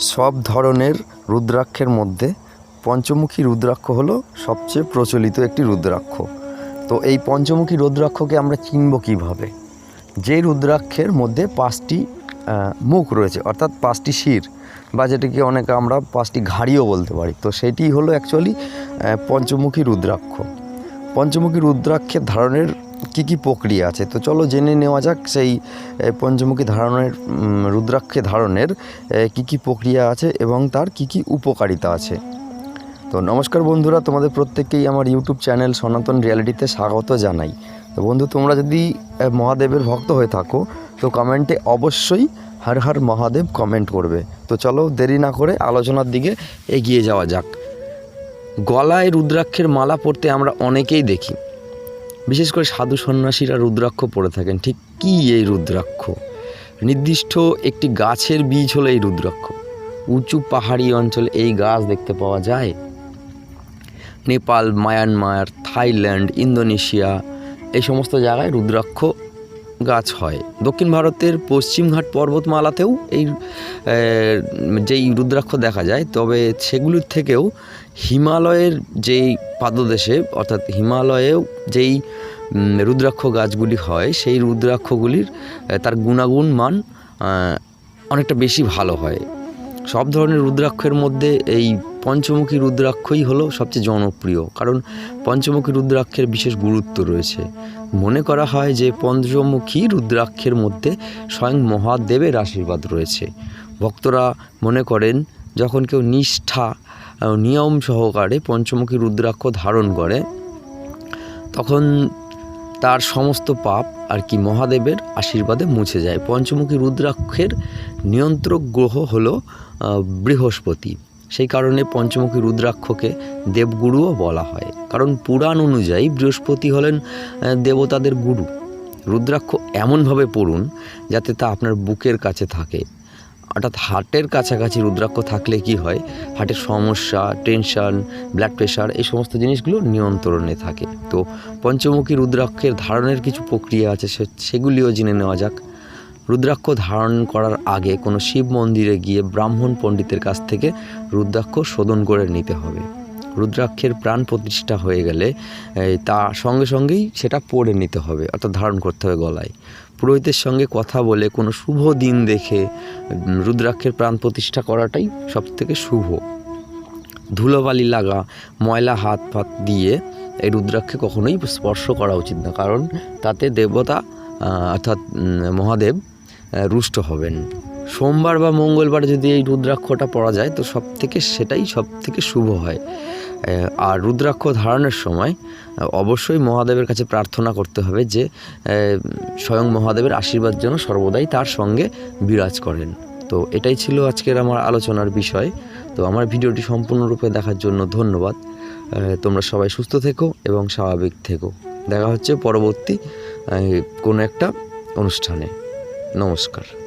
সব ধরনের রুদ্রাক্ষের মধ্যে পঞ্চমুখী রুদ্রাক্ষ হলো সবচেয়ে প্রচলিত একটি রুদ্রাক্ষ। তো এই পঞ্চমুখী রুদ্রাক্ষকে আমরা চিনব কীভাবে? যে রুদ্রাক্ষের মধ্যে পাঁচটি মুখ রয়েছে, অর্থাৎ পাঁচটি শির, বা যেটাকে অনেকে আমরা পাঁচটি ঘাড়িও বলতে পারি, তো সেটি হলো অ্যাকচুয়ালি পঞ্চমুখী রুদ্রাক্ষ। পঞ্চমুখী রুদ্রাক্ষের ধারণের কী কী প্রক্রিয়া আছে? তো চলো জেনে নেওয়া যাক সেই পঞ্চমুখী ধারণের রুদ্রাক্ষে ধারণের কী কী প্রক্রিয়া আছে এবং তার কী কী উপকারিতা আছে? তো নমস্কার বন্ধুরা, তোমাদের প্রত্যেককেই আমার ইউটিউব চ্যানেল সনাতন রিয়ালিটিতে স্বাগত জানাই। তো বন্ধু, তোমরা যদি মহাদেবের ভক্ত হয়ে থাকো, তো কমেন্টে অবশ্যই হর হর মহাদেব কমেন্ট করবে। তো চলো দেরি না করে আলোচনার দিকে এগিয়ে যাওয়া যাক। গলায় রুদ্রাক্ষের মালা পরতে আমরা অনেকেই দেখি। বিশেষ করে সাধু সন্ন্যাসীরা রুদ্রাক্ষ পরে থাকেন। ঠিক কি এই রুদ্রাক্ষ? নির্দিষ্ট একটি গাছের বীজ হলো এই রুদ্রাক্ষ। উঁচু পাহাড়ি অঞ্চলে এই গাছ দেখতে পাওয়া যায়। নেপাল, মায়ানমার, থাইল্যান্ড, ইন্দোনেশিয়া, এই সমস্ত জায়গায় রুদ্রাক্ষ গাছ হয়। দক্ষিণ ভারতের পশ্চিমঘাট পর্বতমালাতেও এই যেই রুদ্রাক্ষ দেখা যায়, তবে সেগুলির থেকেও হিমালয়ের যেই পাদদেশে, অর্থাৎ হিমালয়েও যেই রুদ্রাক্ষ গাছগুলি হয়, সেই রুদ্রাক্ষগুলির তার গুণাগুণ মান অনেকটা বেশি ভালো হয়। সব ধরনের রুদ্রাক্ষের মধ্যে এই পঞ্চমুখী রুদ্রাক্ষই হলো সবচেয়ে জনপ্রিয়, কারণ পঞ্চমুখী রুদ্রাক্ষের বিশেষ গুরুত্ব রয়েছে। মনে করা হয় যে পঞ্চমুখী রুদ্রাক্ষের মধ্যে স্বয়ং মহাদেবের আশীর্বাদ রয়েছে। ভক্তরা মনে করেন, যখন কেউ নিষ্ঠা নিয়ম সহকারে পঞ্চমুখী রুদ্রাক্ষ ধারণ করে, তখন তার সমস্ত পাপ আর কি মহাদেবের আশীর্বাদে মুছে যায়। পঞ্চমুখী রুদ্রাক্ষের নিয়ন্ত্রক গ্রহ হলো বৃহস্পতি। সেই কারণে পঞ্চমুখী রুদ্রাক্ষকে দেবগুরুও বলা হয়। কারণ পুরাণ অনুযায়ী বৃহস্পতি হলেন দেবতাদের গুরু। রুদ্রাক্ষ এমনভাবে পড়ুন যাতে তা আপনার বুকের কাছে থাকে। অর্থাৎ হার্টের কাছাকাছি রুদ্রাক্ষ থাকলে কি হয়? হার্টের সমস্যা, টেনশন, ব্লাড প্রেশার এই সমস্ত জিনিসগুলো নিয়ন্ত্রণে থাকে। তো পঞ্চমুখী রুদ্রাক্ষের ধারণের কিছু প্রক্রিয়া আছে সেগুলিও জেনে নেওয়া যাক। রুদ্রাক্ষ ধারণ করার আগে কোনো শিব মন্দিরে গিয়ে ব্রাহ্মণ পণ্ডিতের কাছ থেকে রুদ্রাক্ষ শোধন করে নিতে হবে। রুদ্রাক্ষের প্রাণ প্রতিষ্ঠা হয়ে গেলে তা সঙ্গে সঙ্গেই সেটা পরে নিতে হবে, অর্থাৎ ধারণ করতে হবে গলায়। পুরোহিতের সঙ্গে কথা বলে কোনো শুভ দিন দেখে রুদ্রাক্ষের প্রাণ প্রতিষ্ঠা করাটাই সব থেকে শুভ। ধুলোবালি লাগা, ময়লা হাত ফাত দিয়ে এই রুদ্রাক্ষে কখনোই স্পর্শ করা উচিত না, কারণ তাতে দেবতা অর্থাৎ মহাদেব রুষ্ট হবেন। সোমবার বা মঙ্গলবার যদি এই রুদ্রাক্ষটা পরা যায়, তো সব থেকে সেটাই সব থেকে শুভ হয়। আর রুদ্রাক্ষ ধারণের সময় অবশ্যই মহাদেবের কাছে প্রার্থনা করতে হবে যে স্বয়ং মহাদেবের আশীর্বাদ যেন সর্বদাই তার সঙ্গে বিরাজ করেন। তো এটাই ছিল আজকের আমার আলোচনার বিষয়। তো আমার ভিডিওটি সম্পূর্ণরূপে দেখার জন্য ধন্যবাদ। তোমরা সবাই সুস্থ থেকো এবং স্বাভাবিক থেকো। দেখা হচ্ছে পরবর্তী কোনো একটা অনুষ্ঠানে। নমস্কার।